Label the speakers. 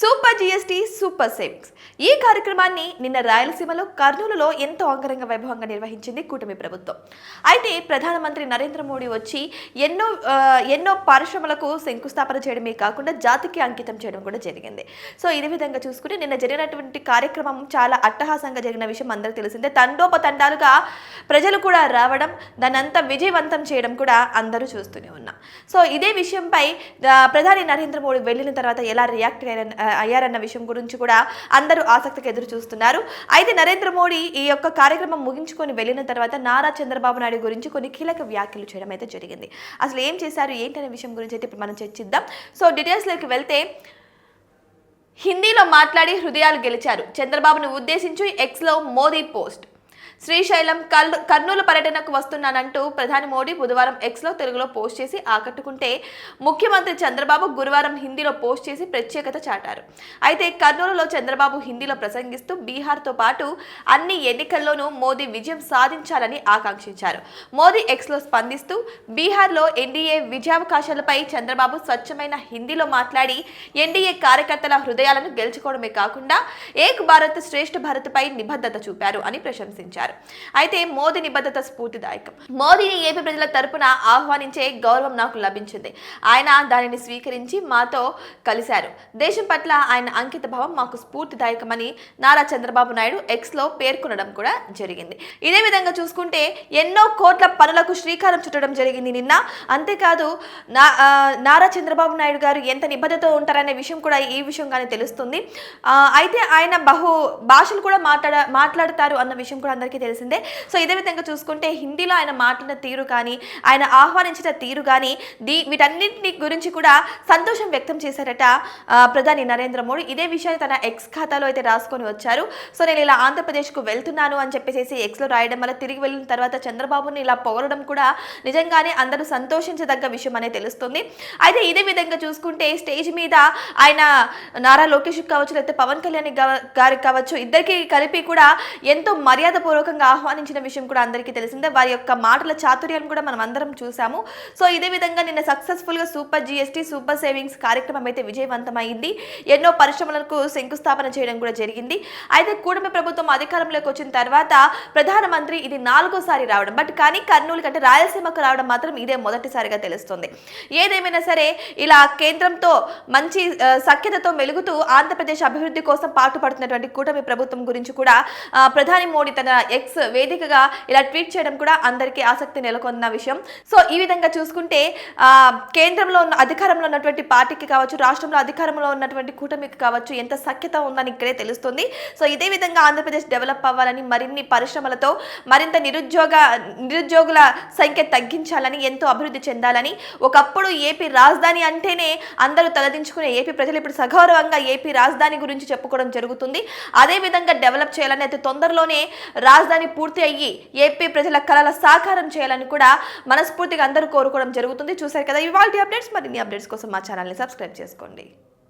Speaker 1: Super GST super savings ఈ కార్యక్రమాన్ని నిన్న రాయలసీమలో కర్నూలులో ఎంతో అంగరంగ వైభవంగా నిర్వహించింది కూటమి ప్రభుత్వం. అయితే ప్రధానమంత్రి నరేంద్ర మోడీ వచ్చి ఎన్నో ఎన్నో పరిశ్రమలకు శంకుస్థాపన చేయడమే కాకుండా జాతికి అంకితం చేయడం కూడా జరిగింది. సో ఇదే విధంగా చూసుకుంటే నిన్న జరిగినటువంటి కార్యక్రమం చాలా అట్టహాసంగా జరిగిన విషయం అందరికీ తెలిసిందే. తండోపతండాలుగా ప్రజలు కూడా రావడం దానంతా విజయవంతం చేయడం కూడా అందరూ చూస్తూనే ఉన్నాం. సో ఇదే విషయంపై ప్రధాని నరేంద్ర మోడీ వెళ్ళిన తర్వాత ఎలా రియాక్ట్ అయిన అయ్యారన్న విషయం గురించి కూడా అందరూ ఆసక్తిగా ఎదురు చూస్తున్నారు. అయితే నరేంద్ర మోడీ ఈ యొక్క కార్యక్రమం ముగించుకొని వెళ్ళిన తర్వాత నారా చంద్రబాబు నాయుడు గురించి కొన్ని కీలక వ్యాఖ్యలు చేయడం అయితే జరిగింది. అసలు ఏం చేశారు ఏంటనే విషయం గురించి అయితే ఇప్పుడు మనం చర్చిద్దాం. సో డీటెయిల్స్లోకి వెళ్తే హిందీలో మాట్లాడి హృదయాలు గెలిచారు. చంద్రబాబును ఉద్దేశించి ఎక్స్లో మోదీ పోస్ట్. శ్రీశైలం కల్ కర్నూలు పర్యటనకు వస్తున్నానంటూ ప్రధాని మోడీ బుధవారం ఎక్స్లో తెలుగులో పోస్ట్ చేసి ఆకట్టుకుంటే ముఖ్యమంత్రి చంద్రబాబు గురువారం హిందీలో పోస్ట్ చేసి ప్రత్యేకత చాటారు. అయితే కర్నూలులో చంద్రబాబు హిందీలో ప్రసంగిస్తూ బీహార్తో పాటు అన్ని ఎన్నికల్లోనూ మోదీ విజయం సాధించాలని ఆకాంక్షించారు. మోదీ ఎక్స్లో స్పందిస్తూ బీహార్లో ఎన్డీఏ విజయావకాశాలపై చంద్రబాబు స్వచ్ఛమైన హిందీలో మాట్లాడి ఎన్డీఏ కార్యకర్తల హృదయాలను గెలుచుకోవడమే కాకుండా ఏక్ భారత్ శ్రేష్ఠ భారత్పై నిబద్ధత చూపారు అని ప్రశంసించారు. అయితే మోదీ నిబద్ధత స్ఫూర్తిదాయకం. మోదీని ఏపీ ప్రజల తరపున ఆహ్వానించే గౌరవం నాకు లభించింది. ఆయన దానిని స్వీకరించి మాతో కలిశారు. దేశం పట్ల ఆయన అంకిత భావం మాకు స్ఫూర్తిదాయకమని నారా చంద్రబాబు నాయుడు ఎక్స్లో పేర్కొనడం కూడా జరిగింది. ఇదే విధంగా చూసుకుంటే ఎన్నో కోట్ల పనులకు శ్రీకారం చుట్టడం జరిగింది నిన్న. అంతేకాదు నా నారా చంద్రబాబు నాయుడు గారు ఎంత నిబద్ధతో ఉంటారనే విషయం కూడా ఈ విషయంగానే తెలుస్తుంది. అయితే ఆయన బహు భాషలు కూడా మాట్లాడ మాట్లాడతారు అన్న విషయం కూడా అందరికీ తెలిసిందే. సో ఇదే విధంగా చూసుకుంటే హిందీలో ఆయన మాట్లాడిన తీరు కానీ ఆయన ఆహ్వానించిన తీరు కానీ దీ వీటన్నింటి గురించి కూడా సంతోషం వ్యక్తం చేశారట ప్రధాని నరేంద్ర మోడీ. ఇదే విషయాన్ని తన ఎక్స్ ఖాతాలో అయితే రాసుకొని వచ్చారు. సో నేను ఇలా ఆంధ్రప్రదేశ్కు వెళ్తున్నాను అని చెప్పేసి ఎక్స్లో రాయడం వల్ల తిరిగి వెళ్ళిన తర్వాత చంద్రబాబుని ఇలా పొగడడం కూడా నిజంగానే అందరూ సంతోషించదగ్గ విషయం అనేది తెలుస్తుంది. అయితే ఇదే విధంగా చూసుకుంటే స్టేజ్ మీద ఆయన నారా లోకేష్ కావచ్చు లేకపోతే పవన్ కళ్యాణ్ గారికి కావచ్చు ఇద్దరికి కలిపి కూడా ఎంతో మర్యాదపూర్వక మర్యాదపూర్వకంగా ఆహ్వానించిన విషయం కూడా అందరికీ తెలిసిందే. వారి యొక్క మాటల చాతుర్యాన్ని కూడా మనం అందరం చూసాము సో ఇదే విధంగా నిన్న సక్సెస్ఫుల్గా సూపర్ జిఎస్టీ సూపర్ సేవింగ్స్ కార్యక్రమం అయితే విజయవంతమైంది. ఎన్నో పరిశ్రమలకు శంకుస్థాపన చేయడం కూడా జరిగింది. అయితే కూటమి ప్రభుత్వం అధికారంలోకి వచ్చిన తర్వాత ప్రధానమంత్రి ఇది నాలుగోసారి రావడం. బట్ కానీ కర్నూలు కంటే రాయలసీమకు రావడం మాత్రం ఇదే మొదటిసారిగా తెలుస్తుంది. ఏదేమైనా సరే ఇలా కేంద్రంతో మంచి సఖ్యతతో మెలుగుతూ ఆంధ్రప్రదేశ్ అభివృద్ధి కోసం పాటుపడుతున్నటువంటి కూటమి ప్రభుత్వం గురించి కూడా ప్రధాని మోడీ తన ఎక్స్ వేదికగా ఇలా ట్వీట్ చేయడం కూడా అందరికీ ఆసక్తి నెలకొన్న విషయం. సో ఈ విధంగా చూసుకుంటే కేంద్రంలో ఉన్న అధికారంలో ఉన్నటువంటి పార్టీకి కావచ్చు రాష్ట్రంలో అధికారంలో ఉన్నటువంటి కూటమికి కావచ్చు ఎంత సఖ్యత ఉందని ఇక్కడే తెలుస్తుంది. సో ఇదే విధంగా ఆంధ్రప్రదేశ్ డెవలప్ అవ్వాలని మరిన్ని పరిశ్రమలతో మరింత నిరుద్యోగ నిరుద్యోగుల సంఖ్య తగ్గించాలని ఎంతో అభివృద్ధి చెందాలని ఒకప్పుడు ఏపీ రాజధాని అంటేనే అందరూ తలదించుకునే ఏపీ ప్రజలు ఇప్పుడు సగౌరవంగా ఏపీ రాజధాని గురించి చెప్పుకోవడం జరుగుతుంది. అదే విధంగా డెవలప్ చేయాలని అయితే తొందరలోనే రాజధాని పూర్తి అయ్యి ఏపీ ప్రజల కళల సాకారం చేయాలని కూడా మనస్ఫూర్తిగా అందరూ కోరుకోవడం జరుగుతుంది. చూశారు కదా ఇవాళ అప్డేట్స్. మరిన్ని అప్డేట్స్ కోసం మా ఛానల్ని సబ్స్క్రైబ్ చేసుకోండి.